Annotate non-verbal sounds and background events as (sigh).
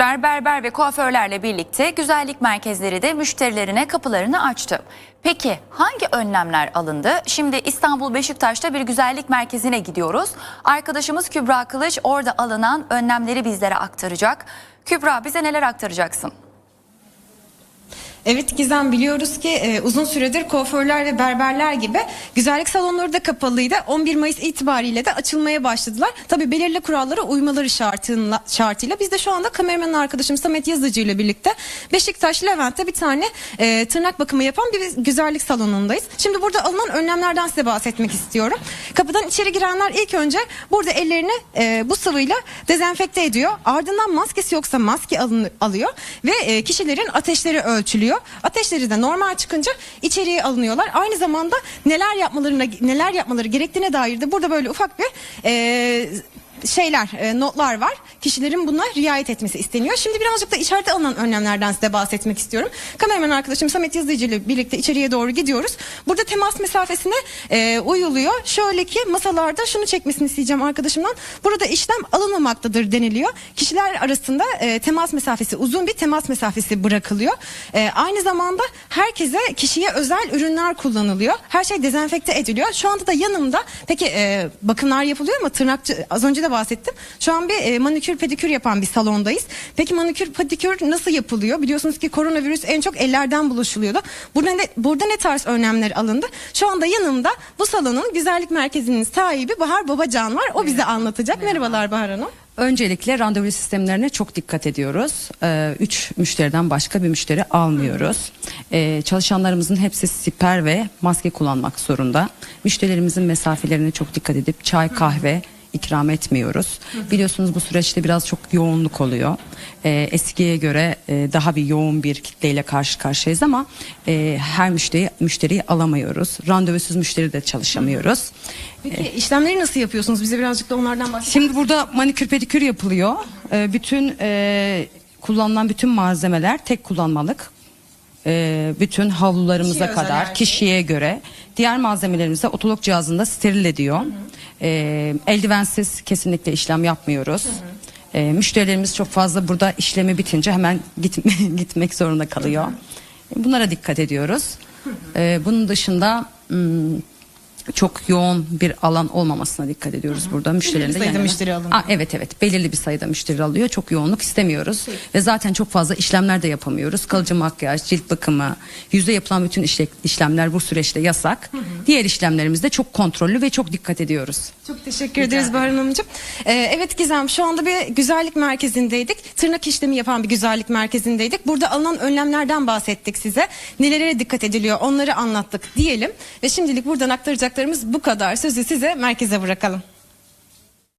Berber ve kuaförlerle birlikte güzellik merkezleri de müşterilerine kapılarını açtı. Peki hangi önlemler alındı? Şimdi İstanbul Beşiktaş'ta bir güzellik merkezine gidiyoruz. Arkadaşımız Kübra Kılıç orada alınan önlemleri bizlere aktaracak. Kübra bize neler aktaracaksın? Evet Gizem biliyoruz ki e, uzun süredir kuaförler ve berberler gibi güzellik salonları da kapalıydı. 11 Mayıs itibariyle de açılmaya başladılar. Tabi belirli kurallara uymaları şartıyla, şartıyla biz de şu anda kameraman arkadaşım Samet Yazıcı ile birlikte Beşiktaş Levent'te bir tane e, tırnak bakımı yapan bir güzellik salonundayız. Şimdi burada alınan önlemlerden size bahsetmek istiyorum. Kapıdan içeri girenler ilk önce burada ellerini e, bu sıvıyla dezenfekte ediyor. Ardından maskesi yoksa maske alın, alıyor ve e, kişilerin ateşleri ölçülüyor. Ateşleri de normal çıkınca içeriye alınıyorlar. Aynı zamanda neler yapmalarına neler yapmaları gerektiğine dair de burada böyle ufak bir e, şeyler, e, notlar var. Kişilerin buna riayet etmesi isteniyor. Şimdi birazcık da içeride alınan önlemlerden size bahsetmek istiyorum. Kameraman arkadaşım Samet Yazıcı ile birlikte içeriye doğru gidiyoruz. Burada temas mesafesine e, uyuluyor. Şöyle ki masalarda şunu çekmesini isteyeceğim arkadaşımdan. Burada işlem alınmamaktadır deniliyor. Kişiler arasında e, temas mesafesi uzun bir temas mesafesi bırakılıyor. E, aynı zamanda herkese kişiye özel ürünler kullanılıyor. Her şey dezenfekte ediliyor. Şu anda da yanımda peki e, bakımlar yapılıyor ama tırnakçı az önce de bahsettim. Şu an bir e, manikür pedikür yapan bir salondayız. Peki manikür pedikür nasıl yapılıyor? Biliyorsunuz ki koronavirüs en çok ellerden bulaşılıyordu. Burada ne, burada ne tarz önlemler alındı? Şu anda yanımda bu salonun güzellik merkezinin sahibi Bahar Babacan var. O bize anlatacak. Merhabalar Bahar Hanım. Öncelikle randevu sistemlerine çok dikkat ediyoruz. Ee, üç müşteriden başka bir müşteri almıyoruz. Ee, çalışanlarımızın hepsi siper ve maske kullanmak zorunda. Müşterilerimizin mesafelerine çok dikkat edip çay kahve ikram etmiyoruz. Biliyorsunuz bu süreçte biraz çok yoğunluk oluyor. Ee, eskiye göre e, daha bir yoğun bir kitleyle karşı karşıyayız ama e, her müşteriyi, müşteriyi alamıyoruz. Randevusuz müşteri de çalışamıyoruz. Peki işlemleri nasıl yapıyorsunuz? Bize birazcık da onlardan bahsedin. Şimdi burada manikür pedikür yapılıyor. Ee, bütün e, kullanılan bütün malzemeler tek kullanmalık. Ee, bütün havlularımıza Kişiye özel her kadar şey. kişiye göre diğer malzemelerimizi otolog cihazında steril ediyor. Ee, eldivensiz kesinlikle işlem yapmıyoruz. Ee, müşterilerimiz çok fazla burada işlemi bitince hemen git, (laughs) gitmek zorunda kalıyor. Bunlara dikkat ediyoruz. Ee, bunun dışında hmm, çok yoğun bir alan olmamasına dikkat ediyoruz burada. Müşterilerin de sayıda yan yana- müşteri alınıyor. Aa, evet evet belirli bir sayıda müşteri alıyor. Çok yoğunluk istemiyoruz. Ve zaten çok fazla işlemler de yapamıyoruz. Kalıcı makyaj, cilt bakımı, yüzde yapılan bütün işle- işlemler bu süreçte yasak. Diğer işlemlerimizde çok kontrollü ve çok dikkat ediyoruz. Çok teşekkür ederiz Bahar Hanımcığım. Ee, evet Gizem şu anda bir güzellik merkezindeydik. Tırnak işlemi yapan bir güzellik merkezindeydik. Burada alınan önlemlerden bahsettik size. Nelere dikkat ediliyor onları anlattık diyelim. Ve şimdilik buradan aktaracaklarımız bu kadar. Sözü size merkeze bırakalım.